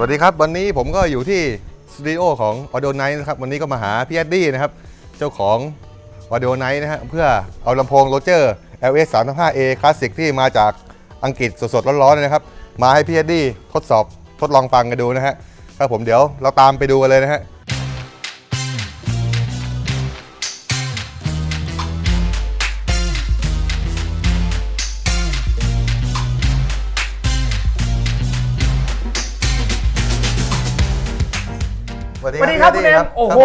สวัสดีครับ วันนี้ผมก็อยู่ที่สตูดิโอของ Audio Night นะครับ วันนี้ก็มาหาพี่แอดดี้นะครับ เจ้าของ Audio Night นะฮะเพื่อเอาลำโพงโรเจอร์ LS 3 5 A คลาสสิกที่มาจากอังกฤษสดๆ ร้อนๆเลยนะครับ มาให้พี่แอดดี้ทดสอบทดลองฟังกันดูนะฮะครับผมเดี๋ยวเราตามไปดูกันเลยนะฮะ สวัสดีครับคุณเอ็มโอ้โห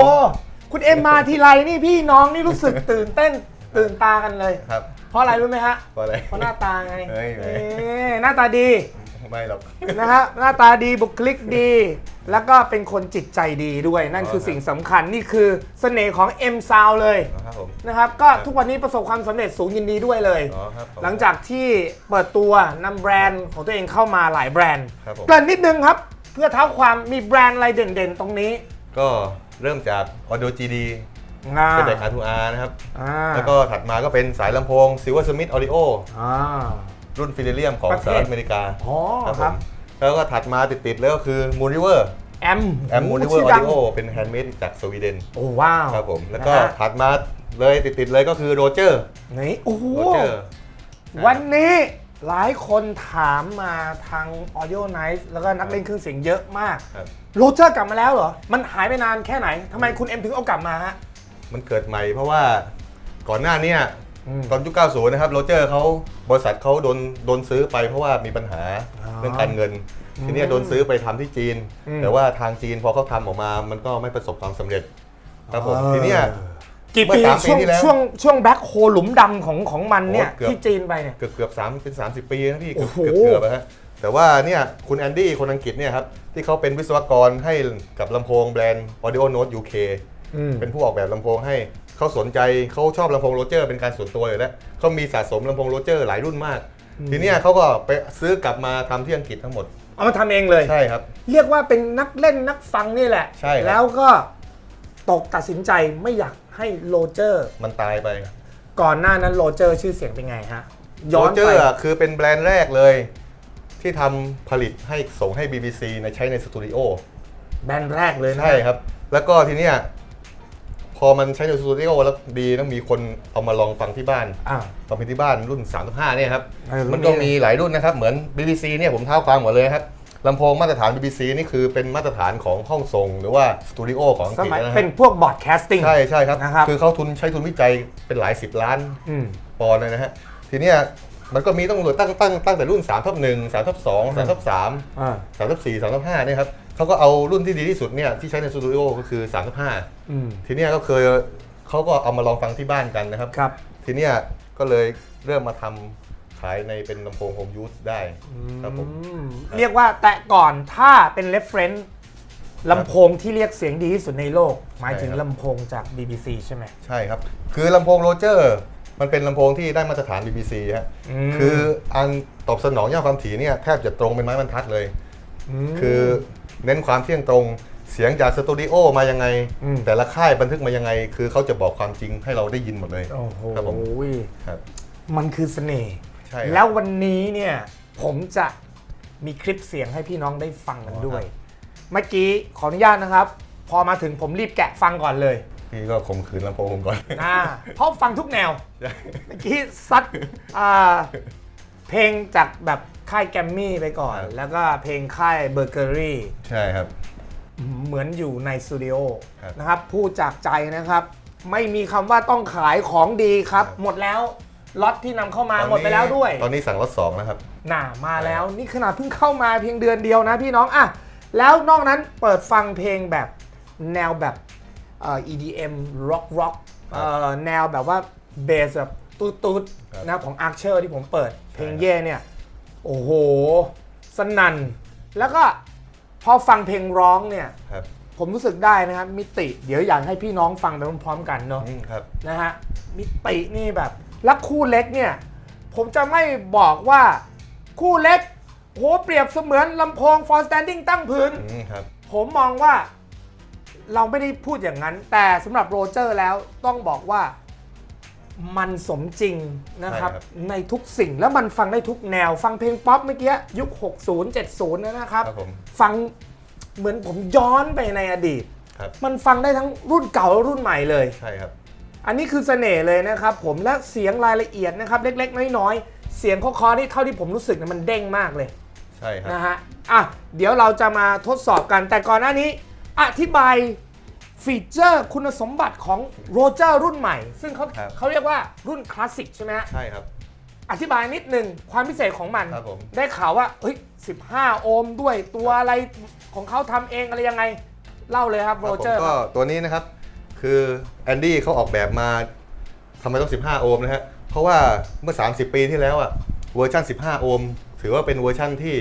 คุณเอ็มมาทีไรนี่พี่น้องนี่รู้สึกตื่นเต้นตื่นตากันเลยครับ เพราะอะไรรู้ไหมฮะเพราะอะไรเพราะหน้าตาไงเฮ้ยเฮ้ยเอ้ยหน้าตาดีไม่หรอกนะฮะหน้าตาดีบุคลิกดี แล้วก็เป็นคนจิตใจดีด้วยนั่นคือสิ่งสำคัญนี่คือเสน่ห์ของ M Sound เลยครับผมนะครับก็ทุกวันนี้ประสบความสำเร็จสูงยินดีด้วยเลยอ๋อครับผมหลังจากที่เปิดตัวนำแบรนด์ของตัวเองเข้ามาหลายแบรนด์ครับผมเกริ่นนิดนึงครับ เพื่อเท้าความมีแบรนด์อะไรเด่นๆ ตรงนี้ ก็เริ่มจาก Audio GD อ่าเป็นเด็ก R2R นะครับ อ่าแล้วก็ถัดมาก็เป็นสายลำโพง Silver Smith Audio อ่า รุ่นฟิลเลียมของประเทสศหรัฐอเมริกาอ๋อผครับมแล้วก็ถัดมาติดๆแล้วก็คือ Moon River แอมแอม Moon River ชื่อดัง Audio เป็นแฮนด์เมดจากสวีเดนโอ้ว้าวครับผม แล้วก็นะฮะถัดมาเลยติดๆเลยก็คือโรเจอร์นี่โอ้โหโรเจอร์วันนี้ หลายคนถามมาทาง Audio Night แล้วก็นักเล่นเครื่องเสียงเยอะมากครับ โรเจอร์กลับมาแล้วเหรอ มันหายไปนานแค่ไหนทำไมคุณเอ็มถึงเอากลับมาฮะ มันเกิดใหม่เพราะว่าก่อนหน้าเนี้อืมตอนยุค90 นะครับโรเจอร์เขาบริษัทเขาโดนโดนซื้อไปเพราะว่ามีปัญหาอ๋อเรื่องการเงิน ทีเนี้ยโดนซื้อไปทำที่จีน อืมแต่ว่าทางจีนพอเขาทำออกมามันก็ไม่ประสบความสำเร็จครับผมเออทีเนี้ย กี่เมื่ปีอสามปีช่วงที่แล้วช่วงช่วงแบ็คโฮหลุมดำของของมันเนี่ย โอ้เกือบ ที่จีนไปเนี่ย เกือบเกือบสามเป็น30ปีนะพี่โอ้เกือบโห เกือบเกือบนะฮะแต่ว่าเนี่ยคุณแอนดี้คนอังกฤษเนี่ยครับที่เขาเป็นวิศวกรให้กับลำโพงแบรนด์ Audio Note UK อืม เป็นผู้ออกแบบลำโพงให้เขาสนใจเขาชอบลำโพงโรเจอร์เป็นการส่วนตัวอยู่แล้วเขามีสะสมลำโพงโรเจอร์หลายรุ่นมาก ทีเนี้ยเขาก็ไปซื้อกลับมาทำที่อังกฤษทั้งหมด เอามาทำเองเลย ใช่ครับ เรียกว่าเป็นนักเล่นนักฟังนี่แหละ ใช่ครับ แล้วก็ตกตัดสินใจไม่อยาก ให้โรเจอร์ มันตายไปก่อนหน้านั้นโรเจอร์ชื่อเสียงเป็นไงฮะโรย้อนเจอไปร์อะคือเป็นแบรนด์แรกเลย ที่ทำผลิตให้ส่งให้ BBC ในใช้ในสตูดิโอ แบรนด์แรกเลยนะใช่ครับ แล้วก็ทีเนี้ยพอมันใช้ในสตูดิโอแล้วดีต้องมีคนเอามาลองฟังที่บ้านอ่า ฟังเพลงที่บ้านรุ่น 35เนี่ยครับ เออรุ่นนี้ มันก็มีหลายรุ่นนะครับ เหมือน BBC เนี่ยผมเท้าความหมดเลยครับ ลำโพงมาตรฐาน BBC นี่คือเป็นมาตรฐานของห้องส่งหรือว่าสตูดิโอของอังสกฤษมัยนะคเป็รันบพวกบอร์ดแคสติ้ง ใช่ใช่ครับ นะครับ คือเขาทุนใช้ทุนวิจัยเป็นหลายสิบล้าน อืม ปอนด์เลยนะฮะ ทีเนี้ยมันก็มีต้องรวตั้งตั้งตั้งแต่รุ่น3ทับ1 3ทับ2 3ทับ3 อ่า 3ทับ4 3ทับ5เนี่ยครับเขาก็เอารุ่นที่ดีที่สุดเนี่ยที่ใช้ในสตูดิโอก็คือ3ทับอืม 5ทีเนี้ยก็เคยเขาก็เอามาลองฟังที่บ้านกันนะครับ ครับ ทีเนี้ยก็เลยเริ่มมาทำ ขายในเป็นลำโพงโฮมยูสได้ครับผม อืมเรียกว่าแต่ก่อนถ้าเป็น reference ลำโพงที่เรียกเสียงดีที่สุดในโลก หมายถึงใช่ครับลำโพงจาก BBC ใช่ไหม ใช่ครับ คือลำโพงโรเจอร์ มันเป็นลำโพงที่ได้มาตรฐาน BBC ฮะอืม คืออันตอบสนองย่าความถี่เนี่ยแทบจะตรงเป็นไม้บรรทัดเลย ม คือเน้นความเที่ยงตรงเสียงจากสตูดิโอมายังไง อืม แต่ละค่ายบันทึกมายังไง คือเขาจะบอกความจริงให้เราได้ยินหมดเลยโอ้โห ครับผมครับ มันคือเสน่ห์ใช่ครับ แล้ววันนี้เนี่ยผมจะมีคลิปเสียงให้พี่น้องได้ฟังกันด้วยอ๋อครัเมื่อกี้ขออนุญาตนะครับ พอมาถึงผมรีบแกะฟังก่อนเลยพี่ก็ข่มขืนลำโพงผมก่อนอ่าเพราะฟังทุกแนวเมื่อกี้ซัดอ่าเพลงจากแบบค่ายแกรมมี่ไปก่อนครับแล้วก็เพลงค่ายเบอร์เกอรี่ ใช่ครับ เหมือนอยู่ในสตูดิโอครับนะครับพูดจากใจนะครับ ไม่มีคำว่าต้องขายของดีครับครับหมดแล้ว ล็อตที่นำเข้ามาหมดไปแล้วด้วย ตอนนี้สั่งรถสองแล้วครับ น่ามาแล้วนี่ขนาดเพิ่งเข้ามาเพียงเดือนเดียวนะพี่น้องอะแล้วนอกนั้นเปิดฟังเพลงแบบแนวแบบเอ่อ EDM rock rock เอ่อแนวแบบว่าเบสแบบตุ๊ดตุ๊ดๆครับ นะของ Archer ที่ผมเปิดเพลงใช่ครับเย่เนี่ย โอ้โห สนั่น แล้วก็พอฟังเพลงร้องเนี่ย ครับ ผมรู้สึกได้นะครับมิติ เดี๋ยวอยากให้พี่น้องฟังไปพร้อมๆกันเนาะอืมครับ นะฮะมิตินี่แบบ แล้วคู่เล็กเนี่ย ผมจะไม่บอกว่าคู่เล็กโหเปรียบเสมือนลำโพง for standing ตั้งพื้น อืมครับ ผมมองว่าเราไม่ได้พูดอย่างนั้น แต่สำหรับโรเจอร์แล้วต้องบอกว่ามันสมจริงนะครับ ใช่ครับ ในทุกสิ่งแล้วมันฟังได้ทุกแนว ฟังเพลงป๊อปเมื่อกี้ยุค 60 70 นะครับ ครับผมฟังเหมือนผมย้อนไปในอดีต ครับ มันฟังได้ทั้งรุ่นเก่าและรุ่นใหม่เลย ใช่ครับ อันนี้คือเสน่ห์เลยนะครับผมและเสียงรายละเอียดนะครับเล็กๆ น้อยๆ เสียงเคอๆนี่เท่าที่ผมรู้สึกเนี่ยมันเด้งมากเลยใช่ครับนะฮะอะเดี๋ยวเราจะมาทดสอบกันแต่ก่อนหน้านี้ อธิบายฟีเจอร์คุณสมบัติของโรเจอร์รุ่นใหม่ ซึ่งเขาครับ เขาเรียกว่ารุ่นคลาสสิกใช่ไหมฮะ ใช่ครับ อธิบายนิดหนึ่งความพิเศษของมัน ครับผม ได้ข่าวว่าเฮ้ย 15 โอห์มด้วยตัวอะไรของเขาทำเองอะไรยังไง เล่าเลยครับคโรรับผมเจอร์ ก็ตัวนี้นะครับ คือแอนดี้เขาออกแบบมาทำไมต้อง 15 โอห์มนะฮะ เพราะว่าเมื่อ 30 ปีที่แล้วอะเวอร์ชัน15 โอห์มถือว่าเป็นเวอร์ชันที่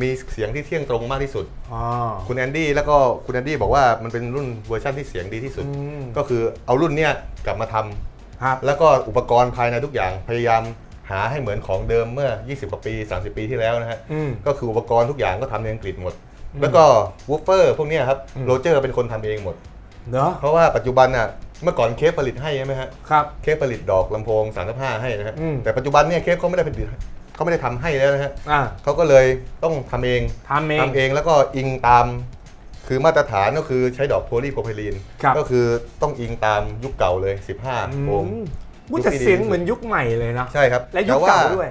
มีเสียงที่เที่ยงตรงมากที่สุด อ๋อ คุณแอนดี้แล้วก็คุณแอนดี้บอกว่ามันเป็นรุ่นเวอร์ชันที่เสียงดีที่สุด อืม ก็คือเอารุ่นเนี้ยกลับมาทำ ครับ แล้วก็อุปกรณ์ภายในทุกอย่างพยายามหาให้เหมือนของเดิมเมื่อ 20 กว่าปี 30 ปีที่แล้วนะฮะ อืมก็คืออุปกรณ์ทุกอย่างก็ทำในอังกฤษหมด แล้วก็วูฟเฟอร์พวกเนี้ยครับอืมโรเจอร์เป็นคนทำเองหมด เนอะเพราะว่าปัจจุบันน่ะเมื่อก่อนเคฟผลิตให้ใช่ไหมฮะครับ เคฟผลิตดอกลำโพง35ให้นะฮะอืม แต่ปัจจุบันเนี่ยเคฟเขาไม่ได้ผลิตเขาไม่ได้ทำให้แล้วนะฮะอ่าเขาก็เลยต้องทำเองทำเอง ทำเองแล้วก็อิงตาม คือมาตรฐานก็คือใช้ดอกโพลีโพรพิลีนครับ ก็คือต้องอิงตามยุคเก่าเลย 15โอห์มมุ้ยแต่เสียงเหมือนยุคใหม่เลยนะใช่ครับและยุคแต่เก่าด้วย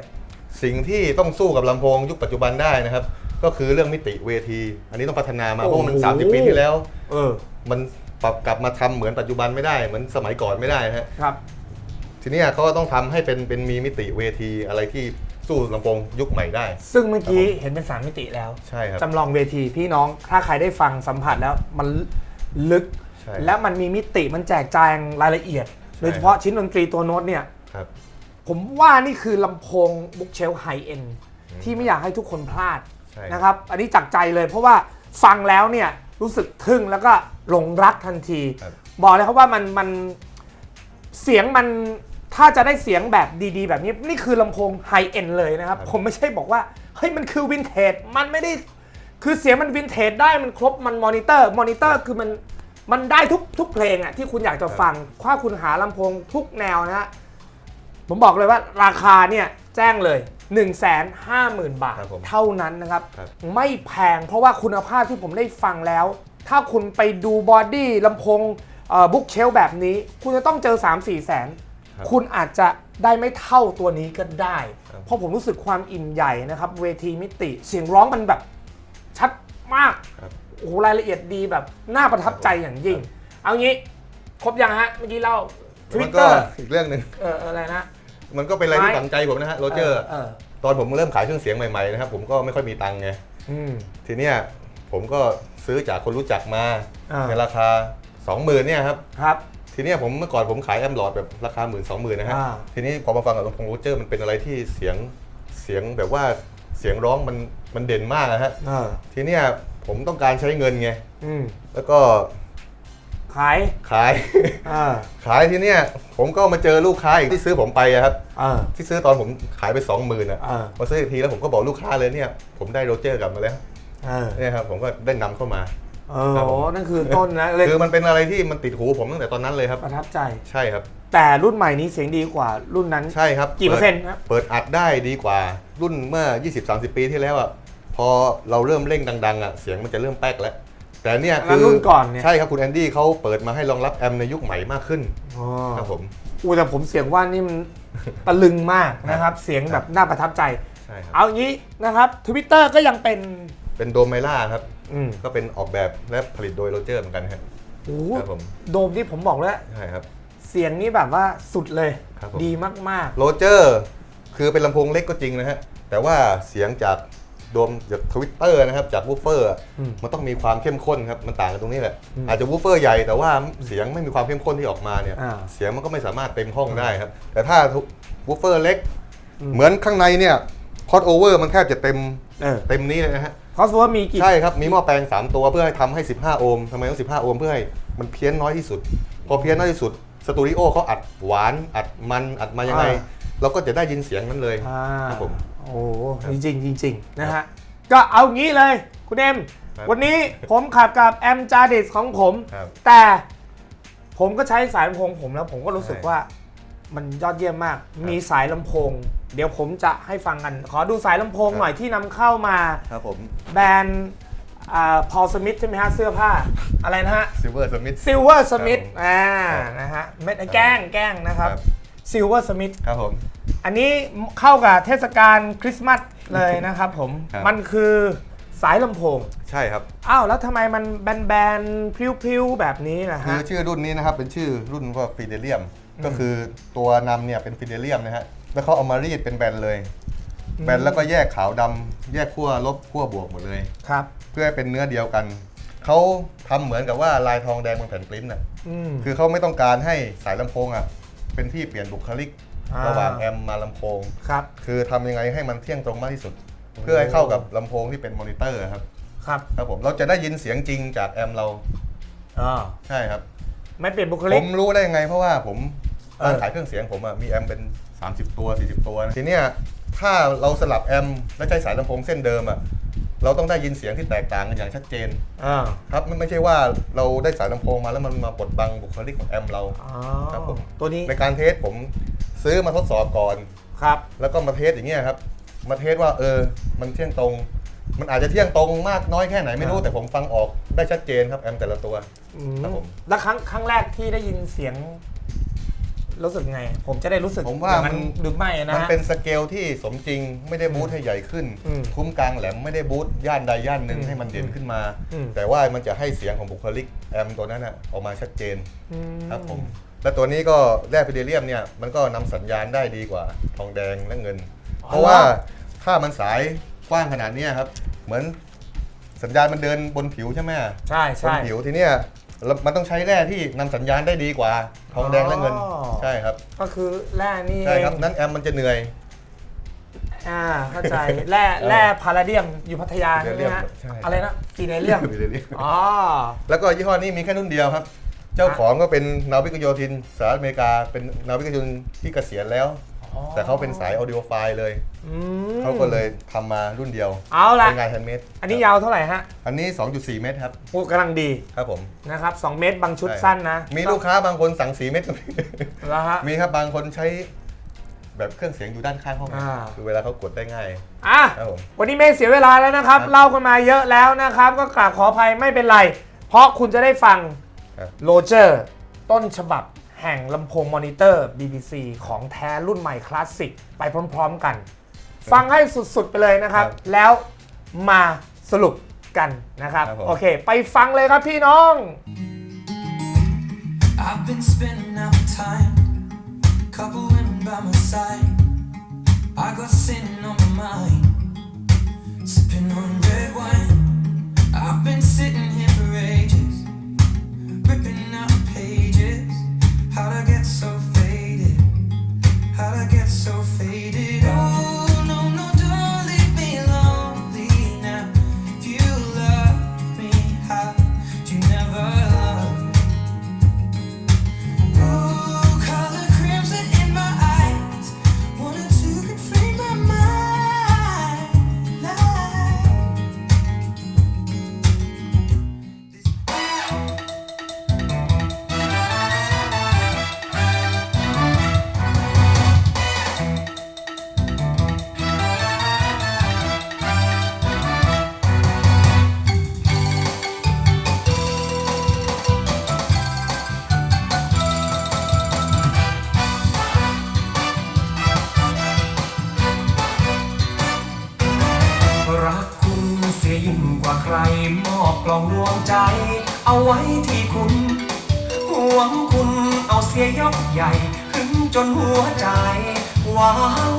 สิ่งที่ต้องสู้กับลำโพงยุคปัจจุบันได้นะครับ ก็คือเรื่องมิติเวที อันนี้ต้องพัฒนามาเพราะว่ามัน โอ้โห 30 ปีที่แล้ว เออ มัน ปรับกลับมาทำเหมือนปัจจุบันไม่ได้เหมือนสมัยก่อนไม่ได้นะฮะครับ ทีเนี้ยเขาก็ต้องทำให้เป็นเป็นมีมิติเวทีอะไรที่สู้ลำโพงยุคใหม่ได้ ซึ่งเมื่อกี้เห็นเป็นสามมิติแล้วใช่ครับจำลองเวทีพี่น้องถ้าใครได้ฟังสัมผัสแล้วมันลึกใช่และมันมีมิติมันแจกแจงรายละเอียดใช่โดยเฉพาะชิ้นดนตรีตัวโน้ตเนี่ยครับผมว่านี่คือลำโพงบุ๊กเชลไฮเอ็นที่ไม่อยากให้ทุกคนพลาดใช่นะครับ อันนี้จากใจเลยเพราะว่าฟังแล้วเนี่ย รู้สึกทึ่งแล้วก็หลงรักทันที ครับ บอกเลยครับว่ามันมันเสียงมันถ้าจะได้เสียงแบบดีๆ แบบนี้นี่คือลำโพงไฮเอ็นเลยนะครับ ผมไม่ใช่บอกว่า เฮ้ย มันคือวินเทจมันไม่ได้ คือเสียงมันวินเทจได้มันครบมันมอนิเตอร์มอนิเตอร์คือมันมันได้ทุกทุกเพลงอะที่คุณอยากจะฟังถ้าคุณหาลำโพงทุกแนวนะฮะ ผมบอกเลยว่าราคาเนี่ย แจ้งเลย 1 5 0 0 0 0 บาท ครับผมเท่านั้นนะครับ ครับไม่แพงเพราะว่าคุณภาพที่ผมได้ฟังแล้ว ถ้าคุณไปดูบอดี้ลำโพงบุ๊กเชลแบบนี้ คุณจะต้องเจอ 3 4 แสน ครับคุณอาจจะได้ไม่เท่าตัวนี้ก็ได้ ครับ เพราะผมรู้สึกความอิ่มใหญ่นะครับ เวทีมิติเสียงร้องมันแบบชัดมาก ครับ โอ้โหรายละเอียดดีแบบน่าประทับใจอย่างยิ่ง เอางี้ ครบยังฮะ เมื่อกี้เล่าทวิมัตนเตก็อร์อีกเรื่องหนึ่ง เอออะไรนะ มันก็เป็นอะไรที่ไม่ฝังใจผมนะฮะโรเจอร์เออตอนผมเริ่มขายเครื่องเสียงใหม่ๆนะครับผมก็ไม่ค่อยมีตังค์ไงอืมทีเนี้ยผมก็ซื้อจากคนรู้จักมาอ่าในราคา 20,000เนี่ยครับครับทีเนี้ยผมเมื่อก่อนผมขายแอมหลอดแบบราคาหมื่นสองหมื่นนะฮะอ่าทีนี้พอมาฟังกับลำโพงโรเจอร์มันเป็นอะไรที่เสียงเสียงแบบว่าเสียงร้องมันมันเด่นมากนะฮะเออทีเนี้ยผมต้องการใช้เงินไงอืมแล้วก็ ขายขาย เออ ขายทีเนี้ยผมก็มาเจอลูกค้าอีกที่ซื้อผมไปอะครับ เออ ที่ซื้อตอนผมขายไปสองหมื่นอะอ่าพอซื้ออีกทีแล้วผมก็บอกลูกค้าเลยเนี่ยผมได้โรเจอร์กลับมาแล้วเออเนี่ยครับผมก็ได้นำเข้ามา เออครับผมนั่นคือต้นนะเลยคือมันเป็นอะไรที่มันติดหูผมตั้งแต่ตอนนั้นเลยครับ ประทับใจ ใช่ครับ แต่รุ่นใหม่นี้เสียงดีกว่ารุ่นนั้น ใช่ครับกี่เปอร์เซ็นต์ครับ เปิดอัดได้ดีกว่ารุ่นเมื่อ 20-30 ปีที่แล้วอะพอเราเริ่มเร่งดังๆอะเสียงมันจะเริ่มแป๊กแล้ว แต่เนี่ยแล้คืวอรุ่นก่อนเนี่ย ใช่ครับคุณแอนดี้เขาเปิดมาให้รองรับแอมในยุคใหม่มากขึ้นอ๋อครับผม อู้แต่ผมเสียงว่านี่มันตะลึงมากนะครับ เสียงแบบน่าประทับใจ ใช่ครับเอางี้นะครับทวิตเตอร์ก็ยังเป็นเป็นโดมไมล่าครับ อืมก็เป็นออกแบบและผลิตโดยโรเจอร์เหมือนกันครับ โอ้ครับผม โดมที่ผมบอกแล้ว ใช่ครับ เสียงนี่แบบว่าสุดเลย ครับผม ดีมาก โรเจอร์คือเป็นลำโพงเล็กก็จริงนะฮะ แต่ว่าเสียงจาก โดมจากทวิตเตอร์นะครับจากวูฟเฟอร์อะอืมมันต้องมีความเข้มข้นครับมันต่างกันตรงนี้แหละอืมอาจจะวูฟเฟอร์ใหญ่แต่ว่าเสียงไม่มีความเข้มข้นที่ออกมาเนี่ยอ่าเสียงมันก็ไม่สามารถเต็มห้องได้ครับแต่ถ้าวูฟเฟอร์เล็กอืมเหมือนข้างในเนี่ยคอ s โอเวอร์มันแทบจะเต็มๆเออเต็มนี้เลยนะฮะเพราะว่ามีกี่ใช่ครับมีหม้อแปลง 3 ตัวเพื่อให้ทำให้ 15 โอห์มทำไมต้อง 15 โอห์มเพื่อให้มันเพี้ยนน้อยที่สุด พอเพี้ยนน้อยที่สุดสตูดิโอเขาอัดหวานอัดมันอัดมายังไงเราก็จะได้ยินเสียงนั้นเลยอ่าครับผม โอ้จริงๆจริงๆนะฮะก็เอางี้เลยคุณเอ็มครับวันนี้ผมขับกับแอมจาดิสของผม ครับแต่ผมก็ใช้สายลำโพงผมแล้วผมก็รู้สึกใช่ ว่ามันยอดเยี่ยมมาก มีสายลำโพง เดี๋ยวผมจะให้ฟังกัน ขอดูสายลำโพงครับหน่อยที่นำเข้ามา ครับผมแบรนด์อ่าพอลสมิธใช่ไหมฮะ เสื้อผ้า อะไรนะฮะซิลเวอร์สมิธ ซิลเวอร์สมิธครับผมอ่าครับนะฮะไม่แกล้งแกล้งนะครับ ครับ ซิลเวอร์สมิธครับผม อันนี้เข้ากับเทศกาลคริสต์มาสเลยนะครับผม ครับ มันคือสายลำโพง ใช่ครับ อ้าว แล้วทำไมมันแบนๆพริ้วๆ แบบนี้นะคืฮะ อชื่อรุ่นนี้นะครับ เป็นชื่อรุ่นว่าฟิเดเลียม ก็คือตัวนำเนี่ยเป็นฟิเดเลียมนะฮะ แล้วเขาเอามารีดเป็นแบนเลย แบนแล้วก็แยกขาวดำแยกขั้วลบขั้วบวกหมดเลย ครับ เพื่อให้เป็นเนื้อเดียวกัน เขาทำเหมือนกับว่าลายทองแดงบนแผ่นปริ้นน่ะ อืม คือเขาไม่ต้องการให้สายลำโพงอะ เป็นที่เปลี่ยนบุคลิก อ่า ระหว่างแอมมาลำโพง ครับ คือทำยังไงให้มันเที่ยงตรงมากที่สุด เพื่อให้เข้ากับลำโพงที่เป็นมอนิเตอร์ครับครับครับผมเราจะได้ยินเสียงจริงจากแอมเราอ่าใช่ครับ ไม่เปลี่ยนบุคผลิก มรู้ได้ยังไงเพราะว่าผมเออตอนขายเครื่องเสียงผมอะมีแอมเป็น 30 ตัว 40 ตัวนะทีเนี้ยถ้าเราสลับแอมและใช้สายลำโพงเส้นเดิมอะ เราต้องได้ยินเสียงที่แตกต่างกันอย่างชัดเจนอ่าครับมันไม่ใช่ว่าเราได้สายลำโพงมาแล้วมันมาบดบังบุคลิกของแอมเรา อ๋อครับผม ตัวนี้ในการเทสผมซื้อมาทดสอบก่อน ครับ แล้วก็มาเทสอย่างเงี้ยครับ มาเทสว่าเออมันเที่ยงตรง มันอาจจะเที่ยงตรงมากน้อยแค่ไหนไม่รู้อ่าแต่ผมฟังออกได้ชัดเจนครับแอมแต่ละตัว อืครับผม แล้วครั้งครั้งแรกที่ได้ยินเสียง รู้สึกไง ผมจะได้รู้สึกผมว่าอย่งมันหรือไม่นะมันฮะเป็นสเกลที่สมจริงไม่ได้บูทให้ใหญ่ขึ้นอืมคุ้มกลางแหลมไม่ได้บูทย่านใดย่านหนึ่งอืมให้มันเด่นขึ้นมาอืมแต่ว่ามันจะให้เสียงของบุคลิกแอมตัวนั้นน่ะออกมาชัดเจนอืมครับผมและตัวนี้ก็แร่ฟิเดเลียมเนี่ยมันก็นำสัญญาณได้ดีกว่าทองแดงและเงิน เพราะว่าถ้ามันสายกว้างขนาดเนี้ยครับ เหมือนสัญญาณมันเดินบนผิวใช่ไหมใช่บนใช่ผิวทีเนี้ย แล้วมันต้องใช้แร่ที่นำสัญญาณได้ดีกว่า ทองแดงและเงิน อ๋อ ใช่ครับ ก็คือแร่นี่ใช่ครับ เองนั้นแอมมันจะเหนื่อย อ่าเข้าใจแร่แร่พาราเดียมอยู่พัทยาใช่ไหมฮะใช่ อะไรนะฟีเนเลียมฟิเดเลียมอ๋อ แล้วก็ยี่ห้อนี้มีแค่รุ่นเดียวครับ เจ้าของก็เป็นนาวิกโยธินสหรัฐอเมริกา เป็นนาวิกโยธินที่เกษียณแล้วอ๋อ แต่เขาเป็นสายออดิโอไฟล์เลย อืม เขาก็เลยทำมารุ่นเดียวเอาละเป็นงานแฮนด์เมดอันนี้ยาวเท่าไหร่ฮะอันนี้ 2.4 เมตรครับ โอ้กำลังดีครับผมนะครับ 2 เมตรบางชุดใช่สั้นนะมีลูกค้าบางคนสั่ง 4 เมตรก็มี แล้วฮะ มีครับบางคนใช้แบบเครื่องเสียงอยู่ด้านข้างห้องอ่า คือเวลาเขากดได้ง่าย อะครับผมวันนี้ไม่เสียเวลาแล้วนะครับ ครับเล่ากันมาเยอะแล้วนะครับ ก็กราบขออภัยไม่เป็นไร เพราะคุณจะได้ฟังครับ โรเจอร์ต้นฉบับ แห่งลำโพงมอนิเตอร์ BBC ของแท้รุ่นใหม่คลาสสิกไปพร้อมๆกัน ฟังให้สุดๆไปเลยนะครับ ครับแล้วมาสรุปกันนะครับ ครับผม โอเค ไปฟังเลยครับพี่น้อง I've been spending out time, couple women by my side. I got sin on my mind, sipping on red wine. I've been sitting here How'd I get so faded? How'd I get so faded? ใครมอบกล่องดวงใจ เอาไว้ที่คุณ ห่วงคุณเอาเสียยกใหญ่หึงจนหัวใจว้าว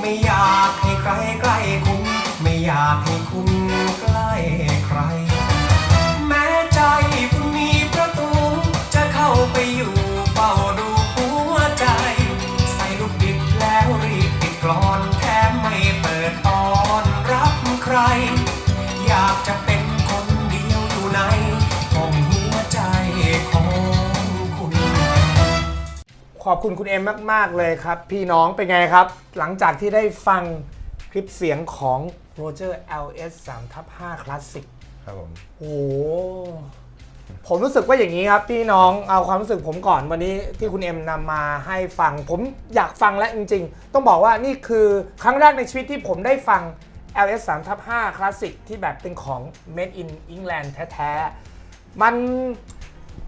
ไม่อยากให้ใครใกล้คุณ ไม่อยากให้คุณใกล้ใคร แม้ใจคุณมีประตูจะเข้าไปอยู่ ขอบคุณคุณเอ็มมาก ๆ เลยครับ พี่น้องเป็นไงครับ หลังจากที่ได้ฟังคลิปเสียงของ Roger LS 3ทับ5 Classic ครับผม โอ้โหผมรู้สึกว่าอย่างนี้ครับ พี่น้องเอาความรู้สึกผมก่อนวันนี้ที่คุณเอ็มนำมาให้ฟัง ผมอยากฟังแล้วจริง ๆ ต้องบอกว่านี่คือครั้งแรกในชีวิตที่ผมได้ฟัง LS 3ทับ5 Classic ที่แบบเป็นของ Made in England แท้ๆ มัน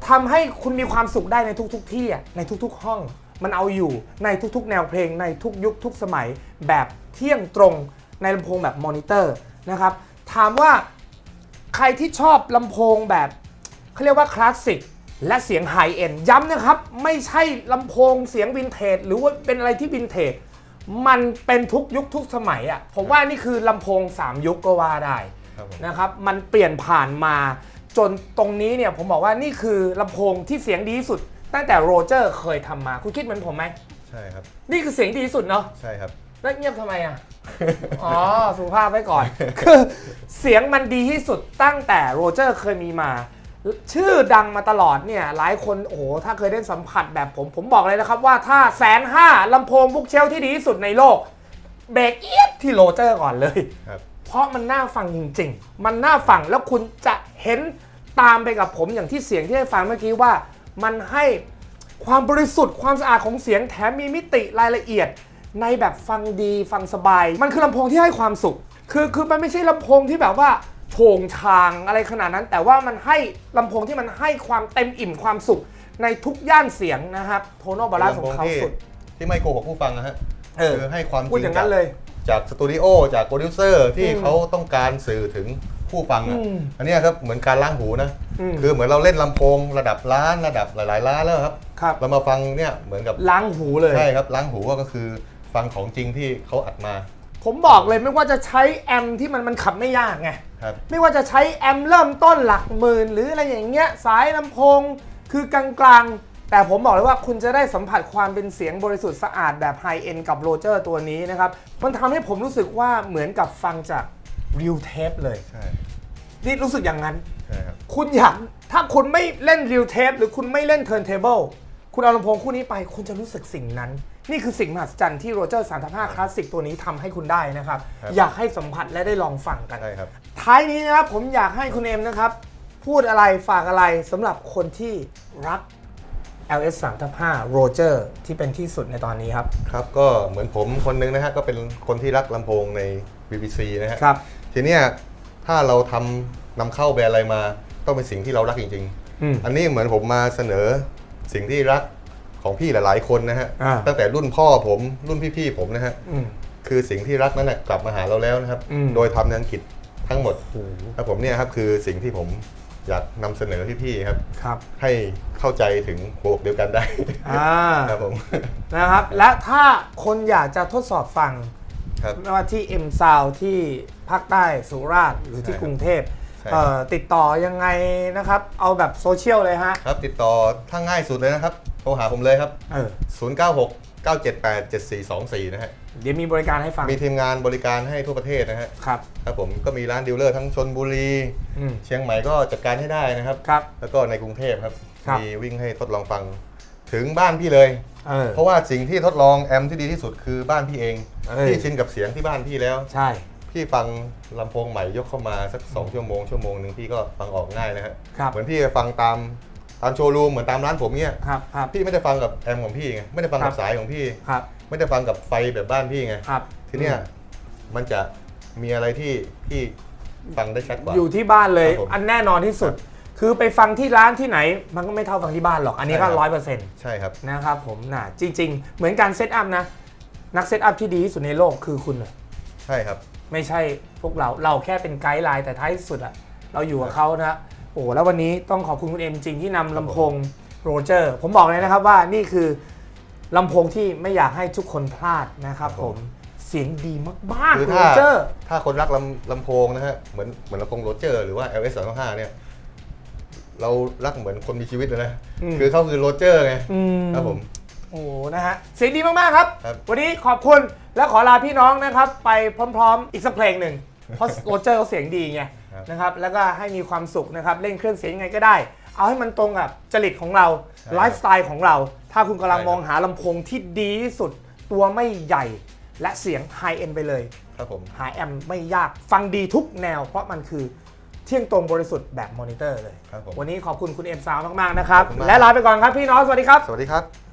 ทำให้คุณมีความสุขได้ในทุกๆที่อะในทุกๆ ห้อง มันเอาอยู่ในทุกๆ แนวเพลงในทุกยุคทุกสมัยแบบเที่ยงตรงในลำโพงแบบมอนิเตอร์นะครับถามว่าใครที่ชอบลำโพงแบบเขาเรียกว่าคลาสสิกและเสียงไฮเอ็นย้ำนะครับ ไม่ใช่ลำโพงเสียงวินเทจหรือว่าเป็นอะไรที่วินเทจมันเป็นทุกยุคทุกสมัยอะ่ะผมว่านี่คือลำโพง 3 ยุคก็ว่าได้ครับผมนะครับ มันเปลี่ยนผ่านมา จนตรงนี้เนี่ยผมบอกว่านี่คือลำโพงที่เสียงดีที่สุด ตั้งแต่โรเจอร์เคยทำมาคุณคิดเหมือนผมไหมใช่ครับ นี่คือเสียงดีที่สุดเนาะใช่ครับ แล้วเงียบทำไมอะ อ๋อ สุภาพไว้ก่อน คือเสียงมันดีที่สุดตั้งแต่โรเจอร์เคยมีมา ชื่อดังมาตลอดเนี่ย หลายคนโอ้โหถ้าเคยได้สัมผัสแบบผม ผมบอกเลยนะครับว่าถ้าแสนห้าลำโพงบุกเชลที่ดีที่สุดในโลก เบรกเอียดที่โรเจอร์ก่อนเลย ครับ เพราะมันน่าฟังจริง ๆ มันน่าฟังแล้วคุณจะ เห็นตามไปกับผมอย่างที่เสียงที่ได้ฟังเมื่อกี้ว่ามันให้ความบริสุทธิ์ความสะอาดของเสียงแถมมีมิติรายละเอียด ในแบบฟังดีฟังสบาย มันคือลำโพงที่ให้ความสุข คือคือมันไม่ใช่ลำโพงที่แบบว่าโฉงชางอะไรขนาดนั้น แต่ว่ามันให้ลำโพงที่มันให้ความเต็มอิ่มความสุขในทุกย่านเสียงนะครับโทโนบาลานซ์ของเขาที่สุด ที่ไม่โกหกผู้ฟังนะฮะเออ คือให้ความจพูดริงอย่างนั้นเลย จากสตูดิโอจากโปรดิวเซอร์ที่อืมเขาต้องการสื่อถึง ผู้ฟังอะอืมอันเนี้ยครับเหมือนการล้างหูนะอืมคือเหมือนเราเล่นลำโพงระดับล้านระดับหลายๆล้านแล้วครับครับเรามาฟังเนี่ยเหมือนกับล้างหูเลยใช่ครับล้างหูก็คือฟังของจริงที่เขาอัดมา ผมบอกเลยไม่ว่าจะใช้แอมป์ที่มันมันขับไม่ยากไงครับไม่ว่าจะใช้แอมป์เริ่มต้นหลักหมื่นหรืออะไรอย่างเงี้ยสายลำโพงคือกลางๆแต่ผมบอกเลยว่าคุณจะได้สัมผัสความเป็นเสียงบริสุทธิ์สะอาดแบบไฮเอ็นกับโรเจอร์ตัวนี้นะครับ มันทำให้ผมรู้สึกว่าเหมือนกับฟังจาก รีวเทปเลย ใช่นี่รู้สึกอย่างนั้น ใช่ครับ คุณอยากถ้าคุณไม่เล่นรีวเทปหรือคุณไม่เล่นเทิร์นเทเบิลคุณเอาลำโพงคู่นี้ไป คุณจะรู้สึกสิ่งนั้น นี่คือสิ่งมหัศจรรย์ที่โรเจอร์3.5คลาสสิกตัวนี้ทำให้คุณได้นะครับ ครับ อยากให้สัมผัสและได้ลองฟังกัน ใช่ครับ ท้ายนี้นะครับผมอยากให้คุณเอ็มนะครับ พูดอะไรฝากอะไรสำหรับคนที่รัก LS 3 5 Roger ที่เป็นที่สุดในตอนนี้ครับ ครับก็เหมือนผมคนนึงนะฮะก็เป็นคนที่รักลำโพงใน BBC นะฮะครับ ทีเนี้ยถ้าเราทำนำเข้าแบรนด์อะไรมาต้องเป็นสิ่งที่เรารักจริง อืม ๆ อันนี้เหมือนผมมาเสนอสิ่งที่รักของพี่หลาย ๆ คนนะฮะอ่า ตั้งแต่รุ่นพ่อผมรุ่นพี่ๆผมนะฮะ อืม คือสิ่งที่รักนั้นนะกลับมาหาเราแล้วนะครับ อืม โดยทำในอังกฤษทั้งหมดครับผมเนี่ยครับคือสิ่งที่ผม อยากนำเสนอพี่ๆครับ ครับ ให้เข้าใจถึงหัวอกเดียวกันได้ อ่า ครับผม นะครับ และถ้าคนอยากจะทดสอบฟัง ครับ ไม่ว่าที่ M Sound ที่ภาคใต้สุราษฎร์หรือที่ใช่ครับกรุงเทพใช่ครับ เอ่อติดต่อยังไงนะครับ เอาแบบโซเชียลเลยฮะ ครับติดต่อถ้าง่ายสุดเลยนะครับ โทรหาผมเลยครับ เออ096 978 7424 นะฮะ เดี๋ยวมีบริการให้ฟัง มีทีมงานบริการให้ทั่วประเทศนะฮะ ครับ ครับผมก็มีร้านดีลเลอร์ทั้งชนบุรี อืม เชียงใหม่ก็จัดการให้ได้นะครับ ครับ แล้วก็ในกรุงเทพครับ ครับ มีวิ่งให้ทดลองฟัง ถึงบ้านพี่เลย เออ เพราะว่าสิ่งที่ทดลองแอมที่ดีที่สุดคือบ้านพี่เอง เอ้ย พี่ชินกับเสียงที่บ้านพี่แล้ว ใช่ พี่ฟังลำโพงใหม่ยกเข้ามาสัก 2 ชั่วโมงชั่วโมงหนึ่งพี่ก็ฟังออกง่ายนะฮะ ครับ เหมือนพี่ฟังตาม ตามโชว์รูมเหมือนตามร้านผมเนี่ยครับครับ พี่ไม่ได้ฟังกับแอมของพี่ไงไม่ได้ฟังครักับบ สายของพี่ ครับ ไม่ได้ฟังกับไฟแบบบ้านพี่ไงครับ ทีเนี้ยมันจะมีอะไรที่พี่ฟังได้ชัดกว่า อยู่ที่บ้านเลย ครับผมอันแน่นอนที่สุด คือไปฟังที่ร้านที่ไหน มันก็ไม่เท่าฟังที่บ้านหรอก อันนี้ก็ใช่ครับ ร้อยเปอร์เซ็นต์ใช่ครับ นะครับผมน่ะจริง ๆ เหมือนการเซตอัพนะ นักเซตอัพที่ดีที่สุดในโลกคือคุณน่ะใช่ครับ ไม่ใช่พวกเรา เราแค่เป็นไกด์ไลน์แต่ท้ายสุดอะเราอยู่กับเขานะโอ้แล้ววันนี้ต้องขอบคุณคุณเอ็มจริงที่นำลำโพงโรเจอร์ผมบอกเลยนะครับว่านี่คือลำโพงที่ไม่อยากให้ทุกคนพลาดนะครับครับผผมมเสียงดีมากคือๆโรถ้าเจอร์ ถ้าคนรักลำลำโพงนะฮะเหมือนเหมือนลำโพงโรเจอร์หรือว่า LS 3 5เนี่ย เรารักเหมือนคนมีชีวิตเลยนะ อืม คือเขาคือโรเจอร์ไงอืม ครับผม โอ้โหนะฮะเสียงดีมาก ๆ ครับ ครับ วันนี้ขอบคุณและขอลาพี่น้องนะครับ ไปพร้อม ๆ อีกสักเพลงหนึ่งเพราะ โรเจอร์เขาเสียงดีไง ครับนะครับแล้วก็ให้มีความสุขนะครับเล่นเครื่องเสียงยังไงก็ได้ เอาให้มันตรงกับจริตของเราไลฟ์สไตล์ของเรา ถ้าคุณกำลังใช่ครับ มองหาลำโพงที่ดีที่สุดตัวไม่ใหญ่ และเสียงไฮเอ็นไปเลย ครับผม หาแอมไม่ยากฟังดีทุกแนว เพราะมันคือเที่ยงตรงบริสุทธิ์แบบมอนิเตอร์เลย ครับผมวันนี้ขอบคุณคุณเอ็มซาวมาก ๆ นะครับ ขอบคุณมาก และลาไปก่อนครับพี่น้อง สวัสดีครับ สวัสดีครับ